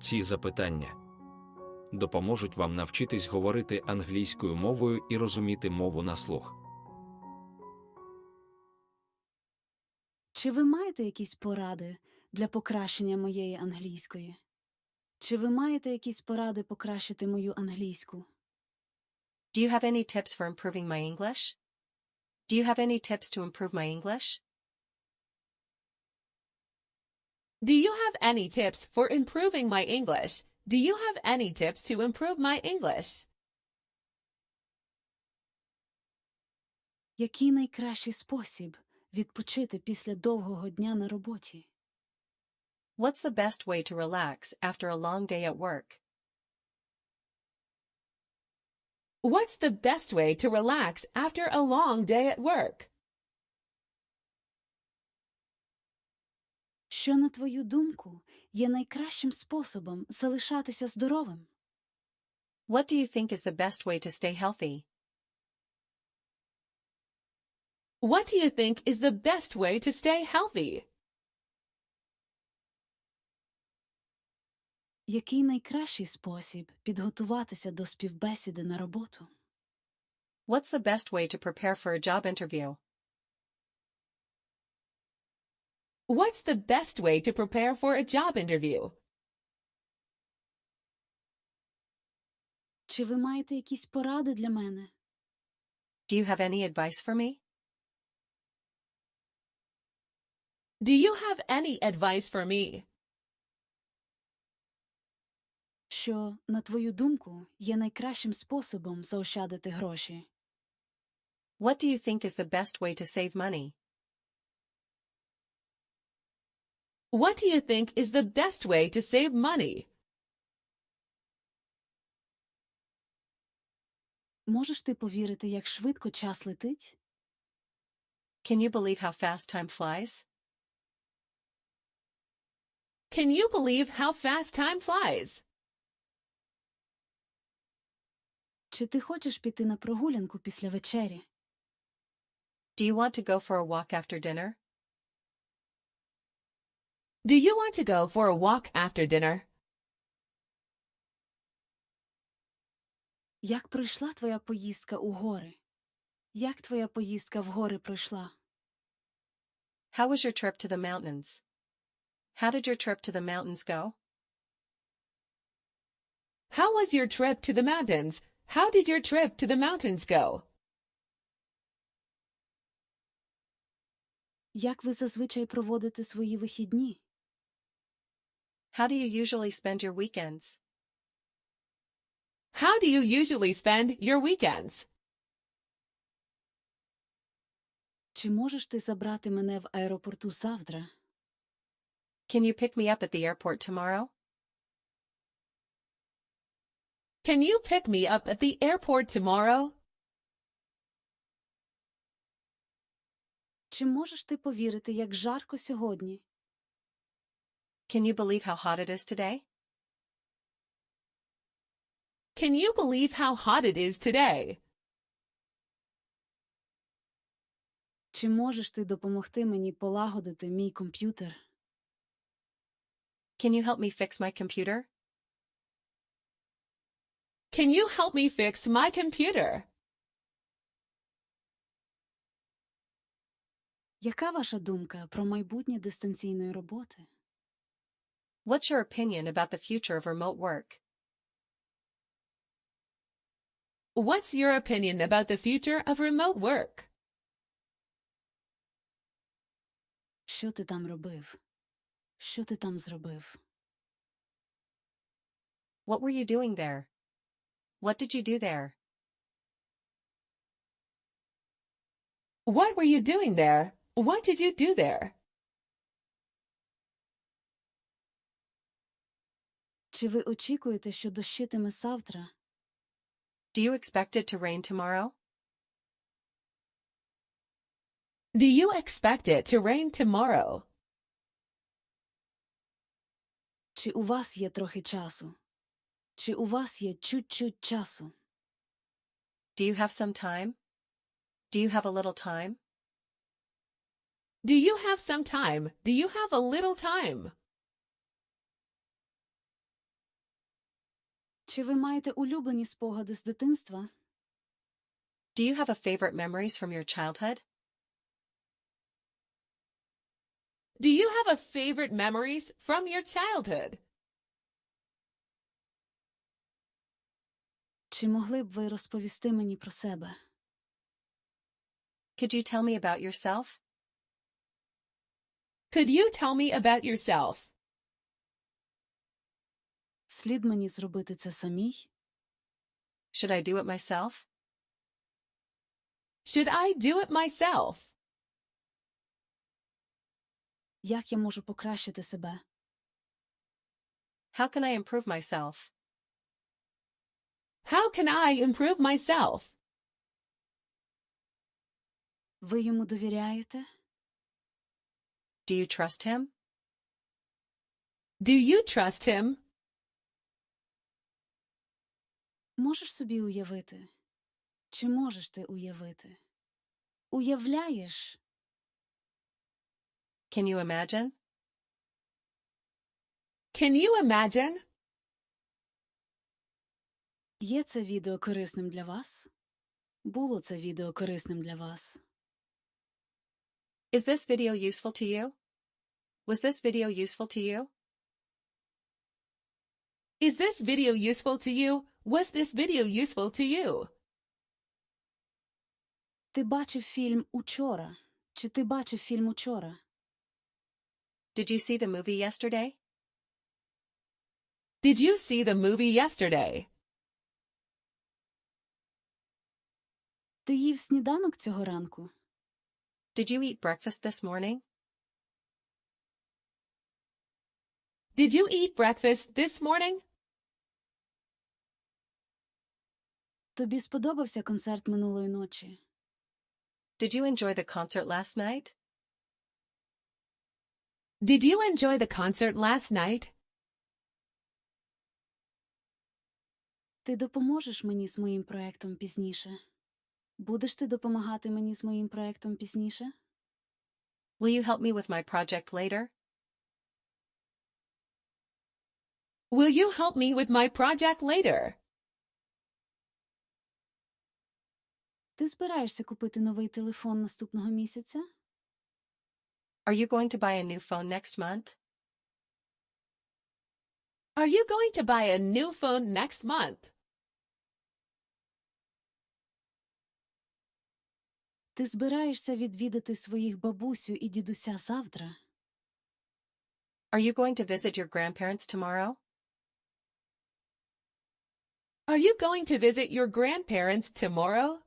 Ці запитання допоможуть вам навчитись говорити англійською мовою і розуміти мову на слух. Чи ви маєте якісь поради для покращення моєї англійської? Чи ви маєте якісь поради покращити мою англійську? Do you have any tips for improving my English? Do you have any tips to improve my English? Do you have any tips for improving my English? Do you have any tips to improve my English? Який найкращий спосіб відпочити після довгого дня на роботі? What's the best way to relax after a long day at work? What's the best way to relax after a long day at work? Що, на твою думку, є найкращим способом залишатися здоровим? What do you think is the best way to stay healthy? What do you think is the best way to stay healthy? Який найкращий спосіб підготуватися до співбесіди на роботу? What's the best way to prepare for a job interview? What's the best way to prepare for a job interview? Чи ви маєте якісь поради для мене? Do you have any advice for me? Do you have any advice for me? Що, на твою думку, є найкращим способом заощадити гроші? What do you think is the best way to save money? What do you think is the best way to save money? Можеш ти повірити, як швидко час летить? Can you believe how fast time flies? Can you believe how fast time flies? Чи ти хочеш піти на прогулянку після вечері? Do you want to go for a walk after dinner? Do you want to go for a walk after dinner? Як пройшла твоя поїздка у гори? Як твоя поїздка в гори пройшла? How was your trip to the mountains? How did your trip to the mountains go? How was your trip to the mountains? How did your trip to the mountains go? Як ви зазвичай проводите свої вихідні? How do you usually spend your weekends? How do you usually spend your weekends? Чи можеш ти забрати мене в аеропорту завтра? Can you pick me up at the airport tomorrow? Can you pick me up at the airport tomorrow? Чи можеш ти повірити, як жарко сьогодні? Can you believe how hot it is today? Can you believe how hot it is today? Чи можеш ти допомогти мені полагодити мій комп'ютер? Can you help me fix my computer? Can you help me fix my computer? Яка ваша думка про майбутнє дистанційної роботи? What's your opinion about the future of remote work? What's your opinion about the future of remote work? Що ти там робив? Що ти там зробив? What were you doing there? What did you do there? What were you doing there? What did you do there? Чи ви очікуєте, що дощитиме завтра? Do you expect it to rain tomorrow? Do you expect it to rain tomorrow? Чи у вас є трохи часу? Чи у вас є чуть-чуть часу? Do you have some time? Do you have a little time? Do you have some time? Do you have a little time? Чи ви маєте улюблені спогади з дитинства? Do you have a favorite memories from your childhood? Do you have a favorite memories from your childhood? Чи могли б ви розповісти мені про себе? Could you tell me about yourself? Could you tell me about yourself? Слід мені зробити це самій? Should I do it myself? Should I do it myself? Як я можу покращити себе? How can I improve myself? How can I improve myself? Ви йому довіряєте? Do you trust him? Do you trust him? Можеш собі уявити? Чи можеш ти уявити? Уявляєш? Can you imagine? Can you imagine? Є це відео корисним для вас? Було це відео корисним для вас? Is this video useful to you? Was this video useful to you? Is this video useful to you? Was this video useful to you? Ти бачив фільм учора? Чи ти бачив фільм учора? Did you see the movie yesterday? Did you see the movie yesterday? Ти їв сніданок цього ранку? Did you eat breakfast this morning? Did you eat breakfast this morning? Тобі сподобався концерт минулої ночі? Did you enjoy the concert last night? Did you enjoy the concert last night? Ти допоможеш мені з моїм проектом пізніше? Будеш ти допомагати мені з моїм проектом пізніше? Will you help me with my project later? Will you help me with my project later? Ти збираєшся купити новий телефон наступного місяця? Are you going to buy a new phone next month? Are you going to buy a new phone next month? Ти збираєшся відвідати своїх бабусю і дідуся завтра? Are you going to visit your grandparents tomorrow? Are you going to visit your grandparents tomorrow?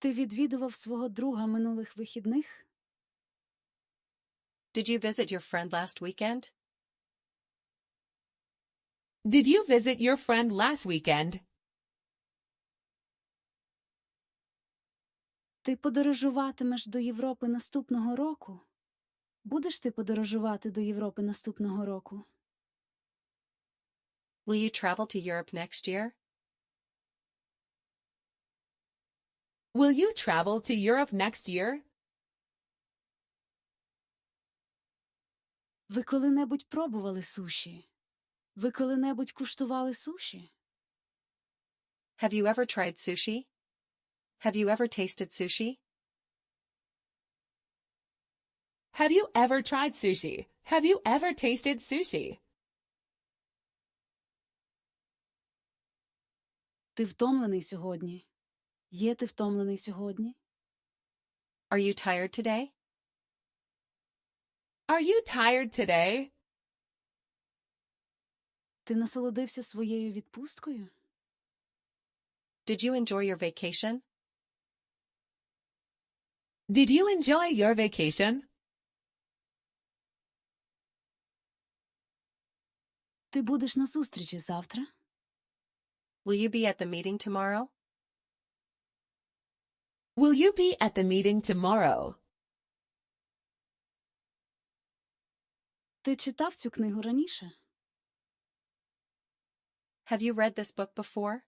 Ти відвідував свого друга минулих вихідних? Did you visit your friend last weekend? Did you visit your friend last weekend? Ти подорожуватимеш до Європи наступного року? Будеш ти подорожувати до Європи наступного року? Will you travel to Europe next year? Will you travel to Europe next year? Ви коли-небудь пробували суші? Ви коли-небудь куштували суші? Have you ever tried sushi? Have you ever tasted sushi? Have you ever tried sushi? Have you ever tasted sushi? Ти втомлений сьогодні? Є ти втомлений сьогодні? Are you tired today? Are you tired today? Ти насолодився своєю відпусткою? Did you enjoy your vacation? Did you enjoy your vacation? Ти будеш на зустрічі завтра? Will you be at the meeting tomorrow? Will you be at the meeting tomorrow? Ти читав цю книгу раніше? Have you read this book before?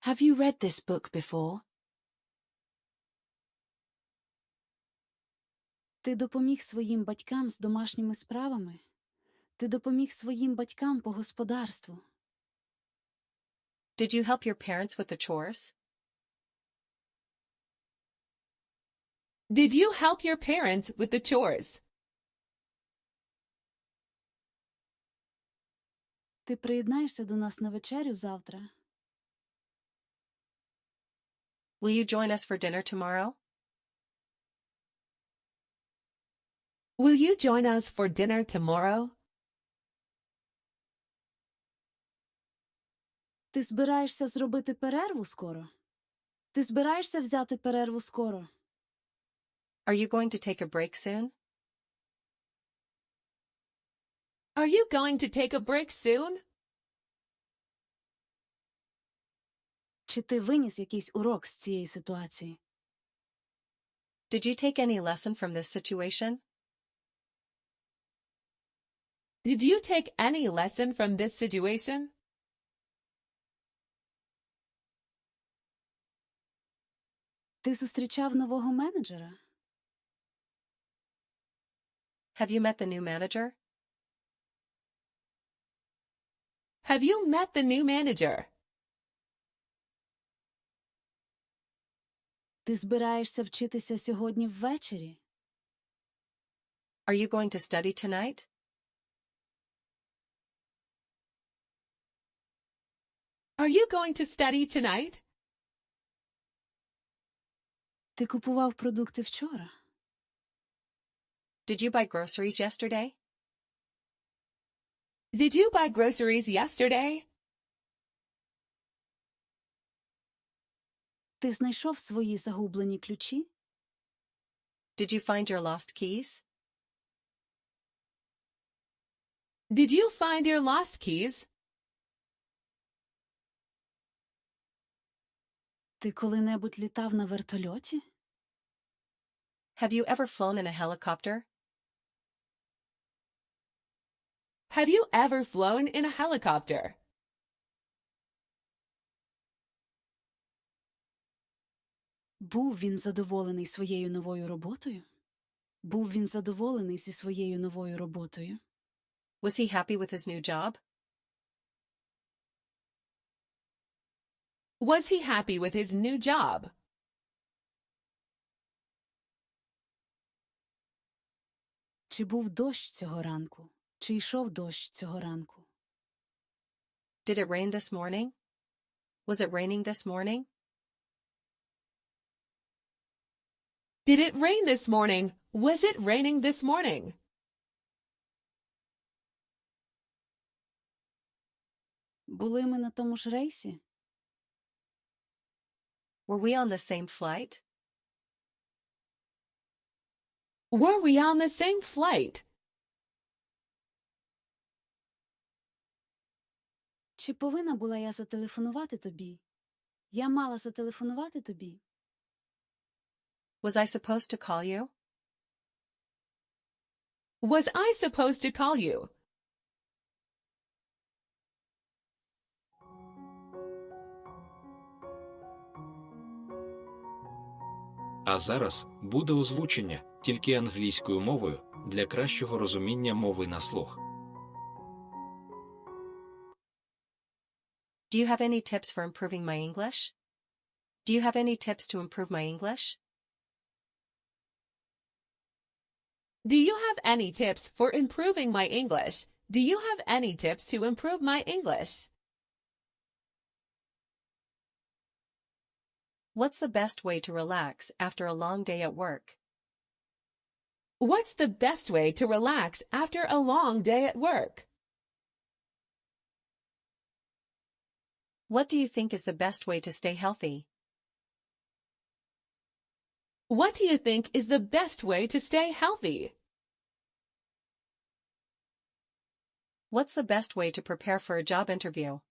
Have you read this book before? Ти Ти допоміг своїм батькам з домашніми справами? Ти допоміг своїм батькам по господарству? Did you help your parents with the chores? Did you help your parents with the chores? Ти приєднаєшся до нас на вечерю завтра? Will you join us for dinner tomorrow? Will you join us for dinner tomorrow? Ти збираєшся зробити перерву скоро? Ти збираєшся взяти перерву скоро? Are you going to take a break soon? Are you going to take a break soon? Чи ти виніс якийсь урок з цієї ситуації? Did you take any lesson from this situation? Did you take any lesson from this situation? Ти зустрічав нового менеджера? Have you met the new manager? Have you met the new manager? Ти збираєшся вчитися сьогодні ввечері? Are you going to study tonight? Are you going to study tonight? Ти купував продукти вчора? Did you buy groceries yesterday? Did you buy groceries yesterday? Ти знайшов свої загублені ключі? Did you find your lost keys? Did you find your lost keys? Ти коли-небудь літав на вертольоті? Have you ever flown in a helicopter? Have you ever flown in a helicopter? Був він задоволений своєю новою роботою? Був він задоволений зі своєю новою роботою? Was he happy with his new job? Was he happy with his new job? Чи був дощ цього ранку? Чи йшов дощ цього ранку? Did it rain this morning? Was it raining this morning? Did it rain this morning? Was it raining this morning? Були ми на тому ж рейсі? Were we on the same flight? Were we on the same flight? Чи повинна була я зателефонувати тобі? Я мала зателефонувати тобі? Was I supposed to call you? Was I supposed to call you? А зараз буде озвучення тільки англійською мовою для кращого розуміння мови на слух. Do you have any tips for improving my English? Do you have any tips to improve my English? Do you have any tips for improving my English? Do you have any tips to improve my English? What's the best way to relax after a long day at work? What's the best way to relax after a long day at work? What do you think is the best way to stay healthy? What do you think is the best way to stay healthy? What's the best way to prepare for a job interview?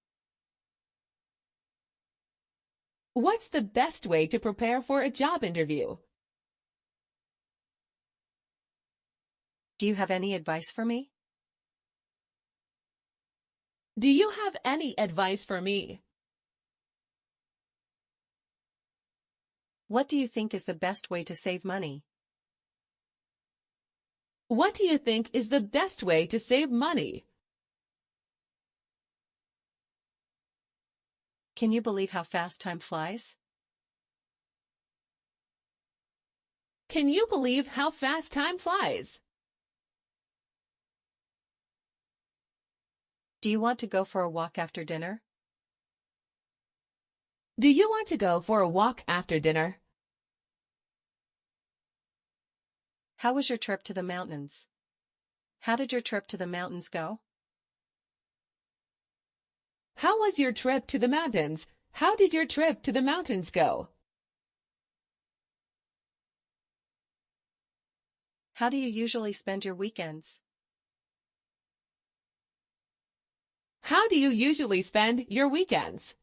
What's the best way to prepare for a job interview? Do you have any advice for me? Do you have any advice for me? What do you think is the best way to save money? What do you think is the best way to save money? Can you believe how fast time flies? Can you believe how fast time flies? Do you want to go for a walk after dinner? Do you want to go for a walk after dinner? How was your trip to the mountains? How did your trip to the mountains go? How was your trip to the mountains? How did your trip to the mountains go? How do you usually spend your weekends? How do you usually spend your weekends?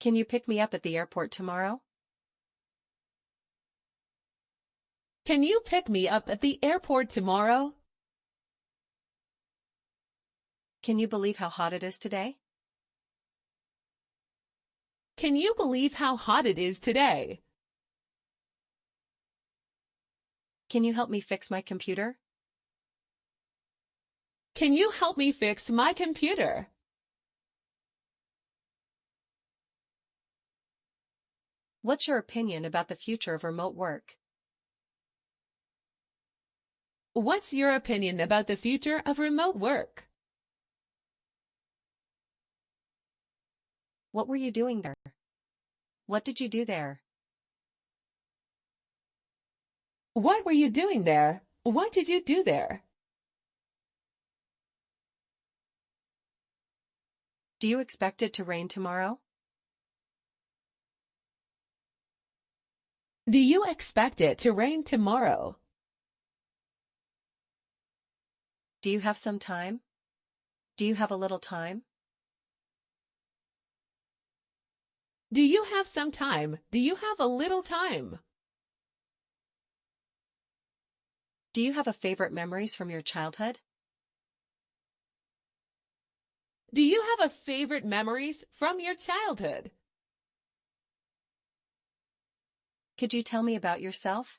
Can you pick me up at the airport tomorrow? Can you pick me up at the airport tomorrow? Can you believe how hot it is today? Can you believe how hot it is today? Can you help me fix my computer? Can you help me fix my computer? What's your opinion about the future of remote work? What's your opinion about the future of remote work? What were you doing there? What did you do there? What were you doing there? What did you do there? Do you expect it to rain tomorrow? Do you expect it to rain tomorrow? Do you have some time? Do you have a little time? Do you have some time? Do you have a little time? Do you have a favorite memories from your childhood? Do you have a favorite memories from your childhood? Could you tell me about yourself?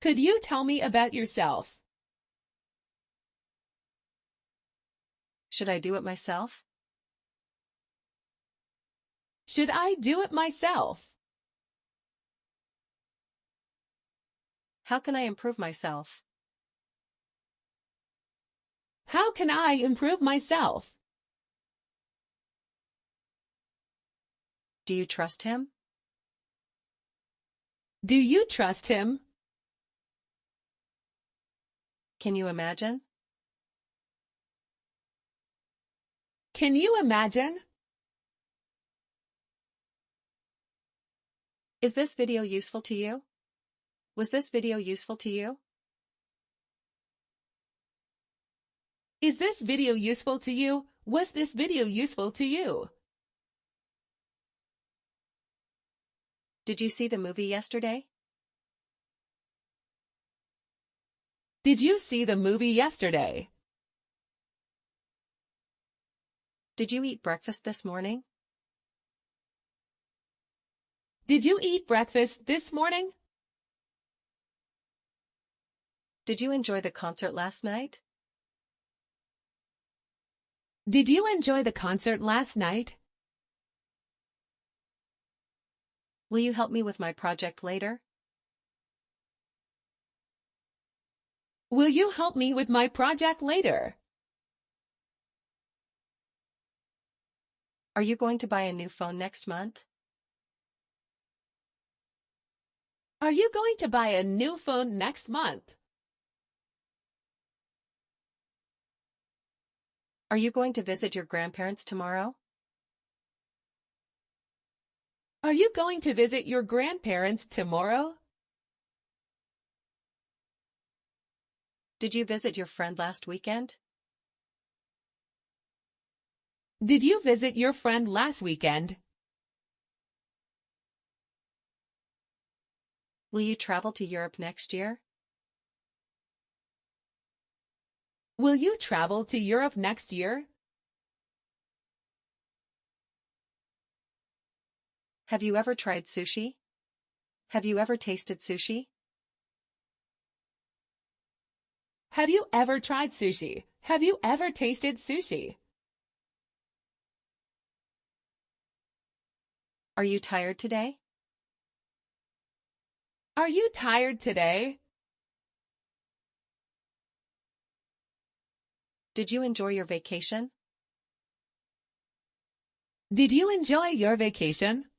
Could you tell me about yourself? Should I do it myself? Should I do it myself? How can I improve myself? How can I improve myself? Do you trust him? Do you trust him? Can you imagine? Can you imagine? Is this video useful to you? Was this video useful to you? Is this video useful to you? Was this video useful to you? Did you see the movie yesterday? Did you see the movie yesterday? Did you eat breakfast this morning? Did you eat breakfast this morning? Did you enjoy the concert last night? Did you enjoy the concert last night? Will you help me with my project later? Will you help me with my project later? Are you going to buy a new phone next month? Are you going to buy a new phone next month? Are you going to visit your grandparents tomorrow? Are you going to visit your grandparents tomorrow? Did you visit your friend last weekend? Did you visit your friend last weekend? Will you travel to Europe next year? Will you travel to Europe next year? Have you ever tried sushi? Have you ever tasted sushi? Have you ever tried sushi? Have you ever tasted sushi? Are you tired today? Are you tired today? Did you enjoy your vacation? Did you enjoy your vacation?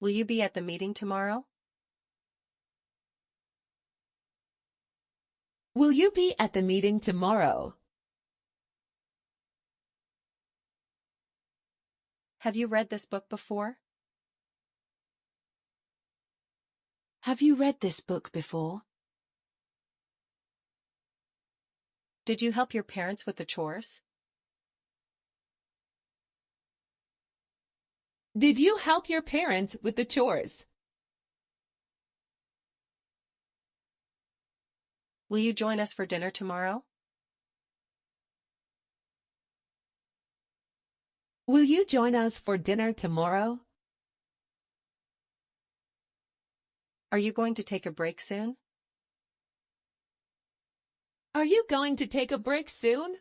Will you be at the meeting tomorrow? Will you be at the meeting tomorrow? Have you read this book before? Have you read this book before? Did you help your parents with the chores? Did you help your parents with the chores? Will you join us for dinner tomorrow? Will you join us for dinner tomorrow? Are you going to take a break soon? Are you going to take a break soon?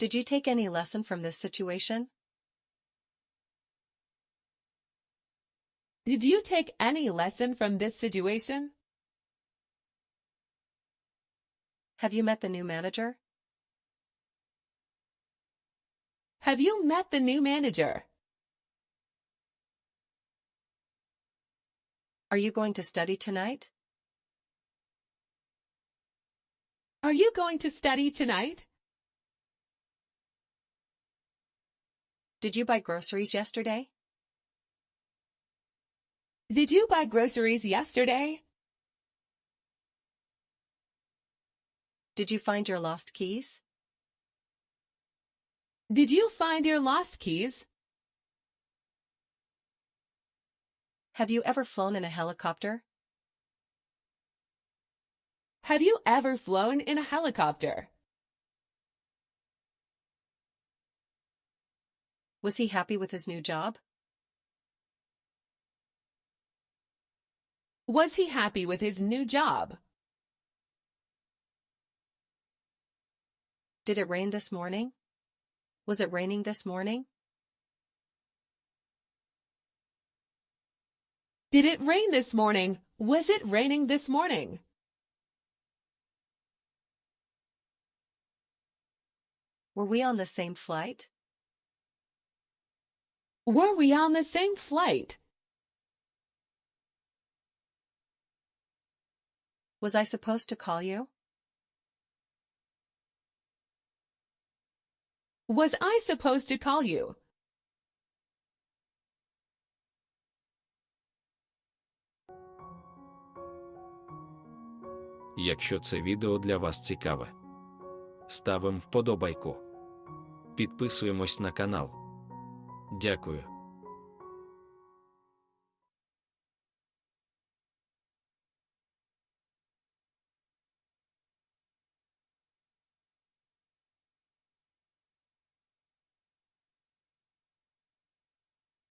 Did you take any lesson from this situation? Did you take any lesson from this situation? Have you met the new manager? Have you met the new manager? Are you going to study tonight? Are you going to study tonight? Did you buy groceries yesterday? Did you buy groceries yesterday? Did you find your lost keys? Did you find your lost keys? Have you ever flown in a helicopter? Have you ever flown in a helicopter? Was he happy with his new job? Was he happy with his new job? Did it rain this morning? Was it raining this morning? Did it rain this morning? Was it raining this morning? Were we on the same flight? Were we on the same flight? Was I supposed to call you? Was I supposed to call you? Якщо це відео для вас цікаве, ставимо вподобайку. Підписуємось на канал. Дякую.